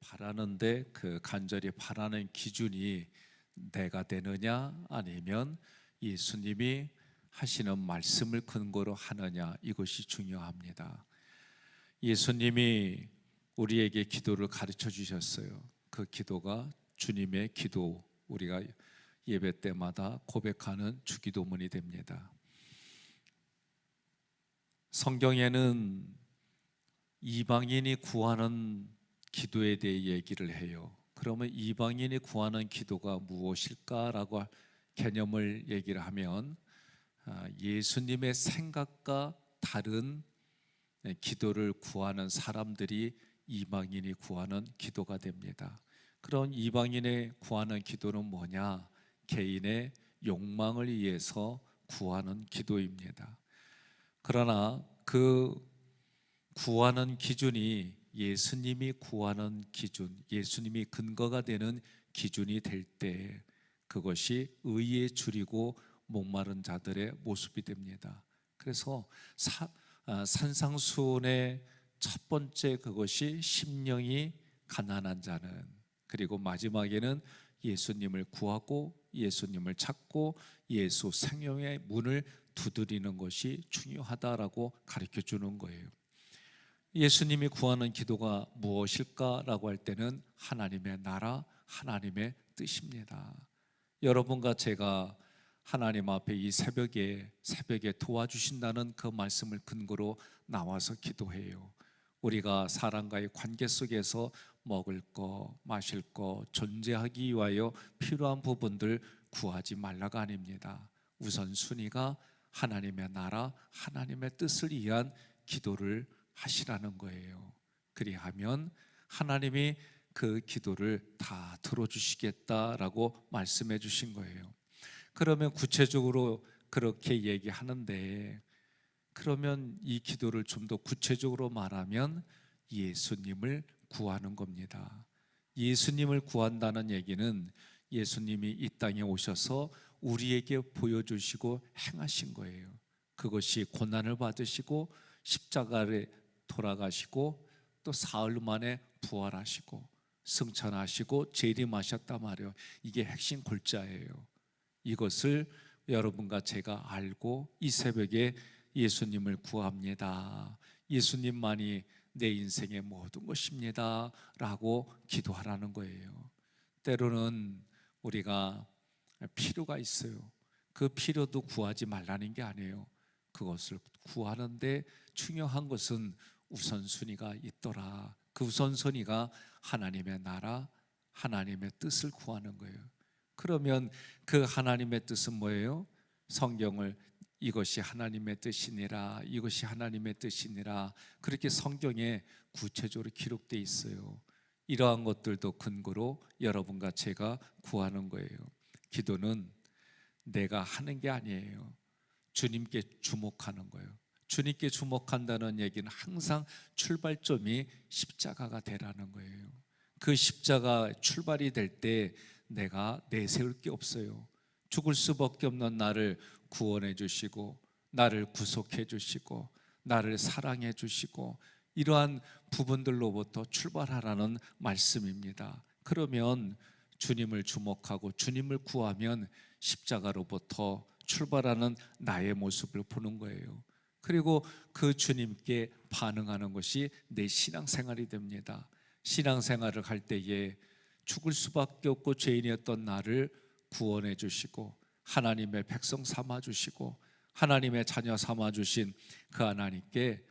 바라는데 그 간절히 바라는 기준이 내가 되느냐 아니면 예수님이 하시는 말씀을 근거로 하느냐 이것이 중요합니다. 예수님이 우리에게 기도를 가르쳐 주셨어요. 그 기도가 주님의 기도 우리가 예배 때마다 고백하는 주기도문이 됩니다. 성경에는 이방인이 구하는 기도에 대해 얘기를 해요. 그러면 이방인이 구하는 기도가 무엇일까라고 개념을 얘기를 하면 아, 예수님의 생각과 다른 기도를 구하는 사람들이 이방인이 구하는 기도가 됩니다. 그런 이방인의 구하는 기도는 뭐냐? 개인의 욕망을 위해서 구하는 기도입니다. 그러나 그 구하는 기준이 예수님이 구하는 기준, 예수님이 근거가 되는 기준이 될 때 그것이 의에 줄이고 목마른 자들의 모습이 됩니다. 그래서 사, 아, 산상수훈의 첫 번째 그것이 심령이 가난한 자는 그리고 마지막에는 예수님을 구하고 예수님을 찾고 예수 생명의 문을 두드리는 것이 중요하다라고 가르쳐 주는 거예요. 예수님이 구하는 기도가 무엇일까라고 할 때는 하나님의 나라, 하나님의 뜻입니다. 여러분과 제가 하나님 앞에 이 새벽에 새벽에 도와주신다는 그 말씀을 근거로 나와서 기도해요. 우리가 사람과의 관계 속에서 먹을 거, 마실 거, 존재하기 위하여 필요한 부분들 구하지 말라가 아닙니다. 우선 순위가 하나님의 나라, 하나님의 뜻을 위한 기도를 하시라는 거예요. 그리하면 하나님이 그 기도를 다 들어주시겠다라고 말씀해 주신 거예요. 그러면 구체적으로 그렇게 얘기하는데 그러면 이 기도를 좀 더 구체적으로 말하면 예수님을 구하는 겁니다. 예수님을 구한다는 얘기는 예수님이 이 땅에 오셔서 우리에게 보여주시고 행하신 거예요. 그것이 고난을 받으시고 십자가를 돌아가시고 또 사흘 만에 부활하시고 승천하시고 재림하셨단 말이에요. 이게 핵심 골자예요. 이것을 여러분과 제가 알고 이 새벽에 예수님을 구합니다. 예수님만이 내 인생의 모든 것입니다. 라고 기도하라는 거예요. 때로는 우리가 필요가 있어요. 그 필요도 구하지 말라는 게 아니에요. 그것을 구하는데 중요한 것은 우선순위가 있더라. 그 우선순위가 하나님의 나라, 하나님의 뜻을 구하는 거예요. 그러면 그 하나님의 뜻은 뭐예요? 성경을 이것이 하나님의 뜻이니라, 이것이 하나님의 뜻이니라. 그렇게 성경에 구체적으로 기록되어 있어요. 이러한 것들도 근거로 여러분과 제가 구하는 거예요. 기도는 내가 하는 게 아니에요. 주님께 주목하는 거예요. 주님께 주목한다는 얘기는 항상 출발점이 십자가가 되라는 거예요. 그 십자가 출발이 될 때 내가 내세울 게 없어요. 죽을 수밖에 없는 나를 구원해 주시고 나를 구속해 주시고 나를 사랑해 주시고 이러한 부분들로부터 출발하라는 말씀입니다. 그러면 주님을 주목하고 주님을 구하면 십자가로부터 출발하는 나의 모습을 보는 거예요. 그리고 그 주님께 반응하는 것이 내 신앙생활이 됩니다. 신앙생활을 할 때에 죽을 수밖에 없고 죄인이었던 나를 구원해 주시고 하나님의 백성 삼아 주시고 하나님의 자녀 삼아 주신 그 하나님께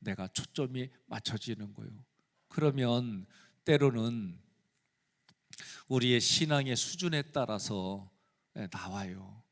내가 초점이 맞춰지는 거예요. 그러면 때로는 우리의 신앙의 수준에 따라서 나와요.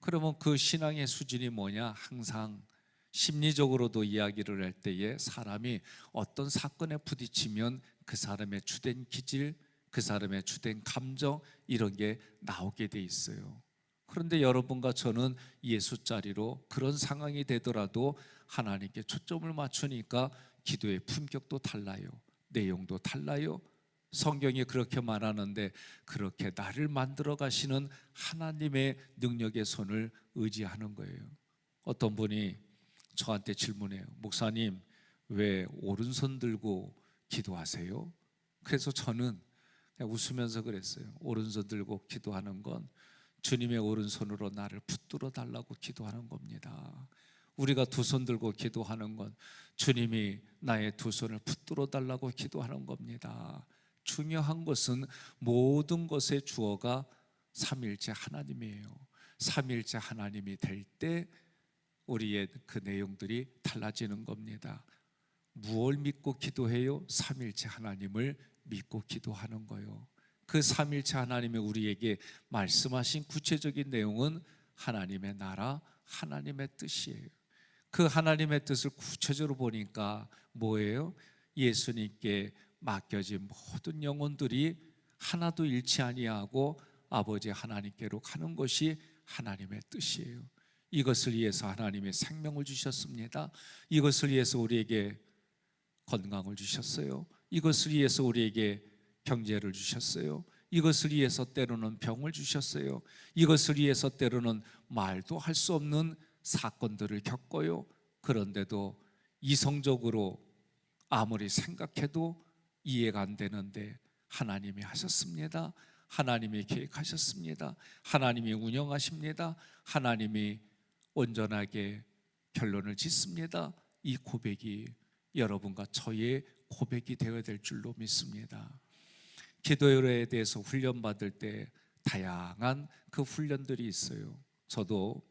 그러면 그 신앙의 수준이 뭐냐? 항상 심리적으로도 이야기를 할 때에 사람이 어떤 사건에 부딪히면 그 사람의 주된 기질, 그 사람의 주된 감정 이런 게 나오게 돼 있어요. 그런데 여러분과 저는 예수 자리로 그런 상황이 되더라도 하나님께 초점을 맞추니까 기도의 품격도 달라요. 내용도 달라요. 성경이 그렇게 말하는데 그렇게 나를 만들어 가시는 하나님의 능력의 손을 의지하는 거예요. 어떤 분이 저한테 질문해요. 목사님, 왜 오른손 들고 기도하세요? 그래서 저는 웃으면서 그랬어요. 오른손 들고 기도하는 건 주님의 오른손으로 나를 붙들어 달라고 기도하는 겁니다. 우리가 두 손 들고 기도하는 건 주님이 나의 두 손을 붙들어 달라고 기도하는 겁니다. 중요한 것은 모든 것의 주어가 삼일째 하나님이에요. 삼일째 하나님이 될 때 우리의 그 내용들이 달라지는 겁니다. 무엇을 믿고 기도해요? 삼일째 하나님을 믿고 기도하는 거요. 그 삼일체 하나님이 우리에게 말씀하신 구체적인 내용은 하나님의 나라, 하나님의 뜻이에요. 그 하나님의 뜻을 구체적으로 보니까 뭐예요? 예수님께 맡겨진 모든 영혼들이 하나도 잃지 아니하고 아버지 하나님께로 가는 것이 하나님의 뜻이에요. 이것을 위해서 하나님의 생명을 주셨습니다. 이것을 위해서 우리에게 건강을 주셨어요. 이것을 위해서 우리에게 경제를 주셨어요. 이것을 위해서 때로는 병을 주셨어요. 이것을 위해서 때로는 말도 할 수 없는 사건들을 겪어요. 그런데도 이성적으로 아무리 생각해도 이해가 안 되는데 하나님이 하셨습니다. 하나님이 계획하셨습니다. 하나님이 운영하십니다. 하나님이 온전하게 결론을 짓습니다. 이 고백이 여러분과 저의 고백이 되어야 될 줄로 믿습니다. 기도에 대해서 훈련받을 때 다양한 그 훈련들이 있어요. 저도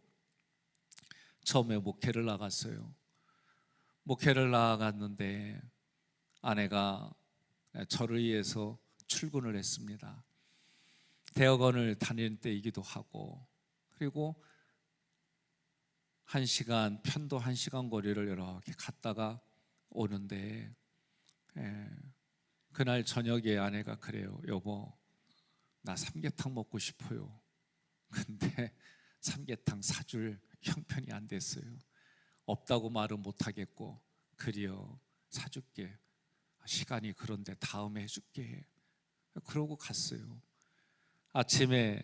처음에 목회를 나갔어요. 목회를 나갔는데 아내가 저를 위해서 출근을 했습니다. 대학원을 다닐 때이기도 하고 그리고 한 시간 편도 한 시간 거리를 이렇게 갔다가 오는데 예, 그날 저녁에 아내가 그래요. 여보, 나 삼계탕 먹고 싶어요. 근데 삼계탕 사줄 형편이 안 됐어요. 없다고 말은 못 하겠고, 그리요 사줄게. 시간이 그런데 다음에 해줄게. 그러고 갔어요. 아침에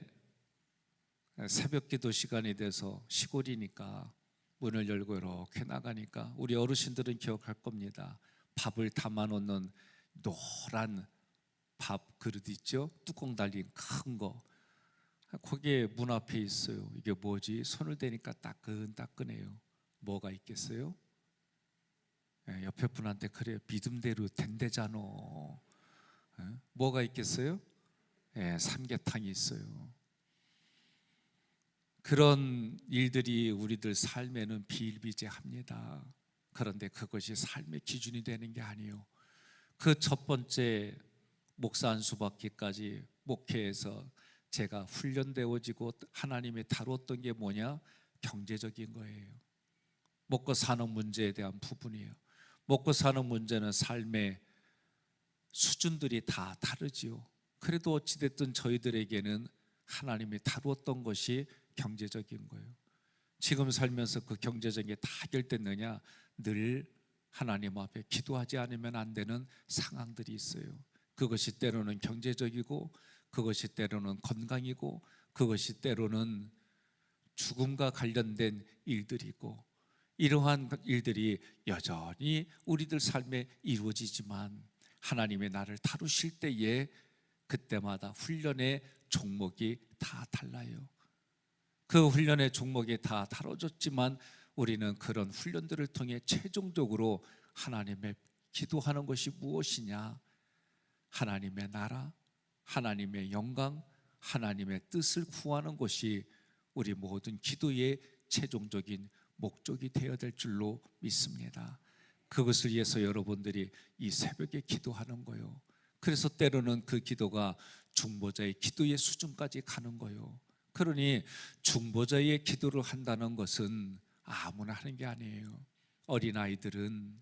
새벽 기도 시간이 돼서 시골이니까 문을 열고 이렇게 나가니까 우리 어르신들은 기억할 겁니다. 밥을 담아 놓는 노란 밥 그릇 있죠? 뚜껑 달린 큰 거. 거기에 문 앞에 있어요. 이게 뭐지? 손을 대니까 따끈따끈해요. 뭐가 있겠어요? 예, 옆에 분한테 그래요. 믿음대로 된대잖아. 예? 뭐가 있겠어요? 예, 삼계탕이 있어요. 그런 일들이 우리들 삶에는 비일비재합니다. 그런데 그것이 삶의 기준이 되는 게 아니에요. 그 첫 번째 목사 안수 받기까지 목회에서 제가 훈련되어지고 하나님이 다루었던 게 뭐냐? 경제적인 거예요. 먹고 사는 문제에 대한 부분이에요. 먹고 사는 문제는 삶의 수준들이 다 다르지요. 그래도 어찌됐든 저희들에게는 하나님이 다루었던 것이 경제적인 거예요. 지금 살면서 그 경제적인 게다 해결됐느냐? 늘 하나님 앞에 기도하지 않으면 안 되는 상황들이 있어요. 그것이 때로는 경제적이고 그것이 때로는 건강이고 그것이 때로는 죽음과 관련된 일들이고 이러한 일들이 여전히 우리들 삶에 이루어지지만 하나님의 나를 다루실 때에 그때마다 훈련의 종목이 다 달라요. 그 훈련의 종목이 다 다뤄졌지만 우리는 그런 훈련들을 통해 최종적으로 하나님의 기도하는 것이 무엇이냐? 하나님의 나라, 하나님의 영광, 하나님의 뜻을 구하는 것이 우리 모든 기도의 최종적인 목적이 되어야 될 줄로 믿습니다. 그것을 위해서 여러분들이 이 새벽에 기도하는 거요. 그래서 때로는 그 기도가 중보자의 기도의 수준까지 가는 거요. 그러니 중보자의 기도를 한다는 것은 아무나 하는 게 아니에요. 어린 아이들은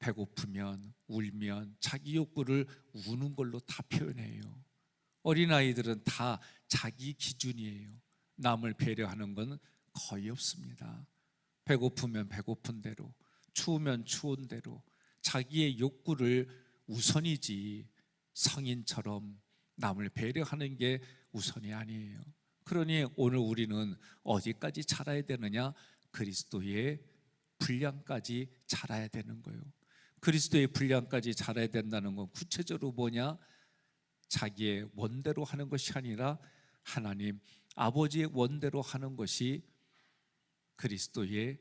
배고프면 울면 자기 욕구를 우는 걸로 다 표현해요. 어린 아이들은 다 자기 기준이에요. 남을 배려하는 건 거의 없습니다. 배고프면 배고픈 대로, 추우면 추운 대로 자기의 욕구를 우선이지 성인처럼 남을 배려하는 게 우선이 아니에요. 그러니 오늘 우리는 어디까지 자라야 되느냐? 그리스도의 분량까지 자라야 되는 거예요. 그리스도의 분량까지 잘해야 된다는 건 구체적으로 뭐냐? 자기의 원대로 하는 것이 아니라 하나님 아버지의 원대로 하는 것이 그리스도의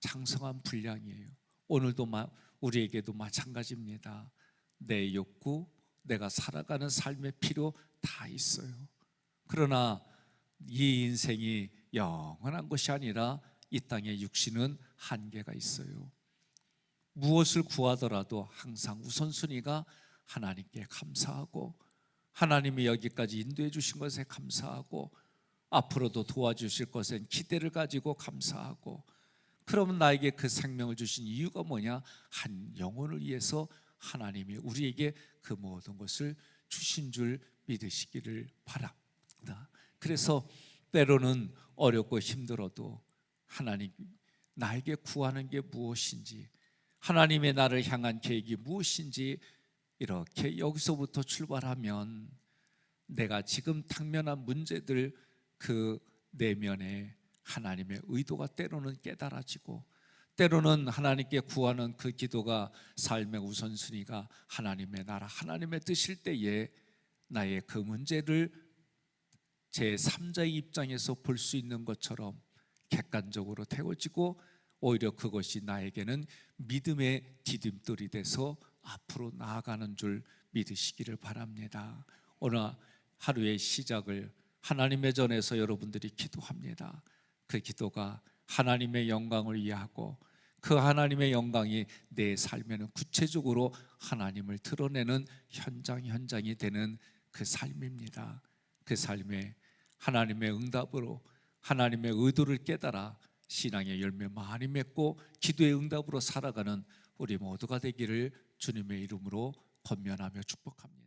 장성한 분량이에요. 오늘도 마, 우리에게도 마찬가지입니다. 내 욕구, 내가 살아가는 삶의 필요 다 있어요. 그러나 이 인생이 영원한 것이 아니라 이 땅의 육신은 한계가 있어요. 무엇을 구하더라도 항상 우선순위가 하나님께 감사하고 하나님이 여기까지 인도해 주신 것에 감사하고 앞으로도 도와주실 것엔 기대를 가지고 감사하고 그러면 나에게 그 생명을 주신 이유가 뭐냐? 한 영혼을 위해서 하나님이 우리에게 그 모든 것을 주신 줄 믿으시기를 바랍니다. 그래서 때로는 어렵고 힘들어도 하나님 나에게 구하는 게 무엇인지 하나님의 나를 향한 계획이 무엇인지 이렇게 여기서부터 출발하면 내가 지금 당면한 문제들 그 내면에 하나님의 의도가 때로는 깨달아지고 때로는 하나님께 구하는 그 기도가 삶의 우선순위가 하나님의 나라 하나님의 뜻일 때에 나의 그 문제를 제 3자의 입장에서 볼 수 있는 것처럼 객관적으로 태워지고 오히려 그것이 나에게는 믿음의 디딤돌이 돼서 앞으로 나아가는 줄 믿으시기를 바랍니다. 오늘 하루의 시작을 하나님의 전에서 여러분들이 기도합니다. 그 기도가 하나님의 영광을 위하고 그 하나님의 영광이 내 삶에는 구체적으로 하나님을 드러내는 현장 현장이 되는 그 삶입니다. 그 삶에 하나님의 응답으로 하나님의 의도를 깨달아 신앙의 열매 많이 맺고 기도의 응답으로 살아가는 우리 모두가 되기를 주님의 이름으로 권면하며 축복합니다.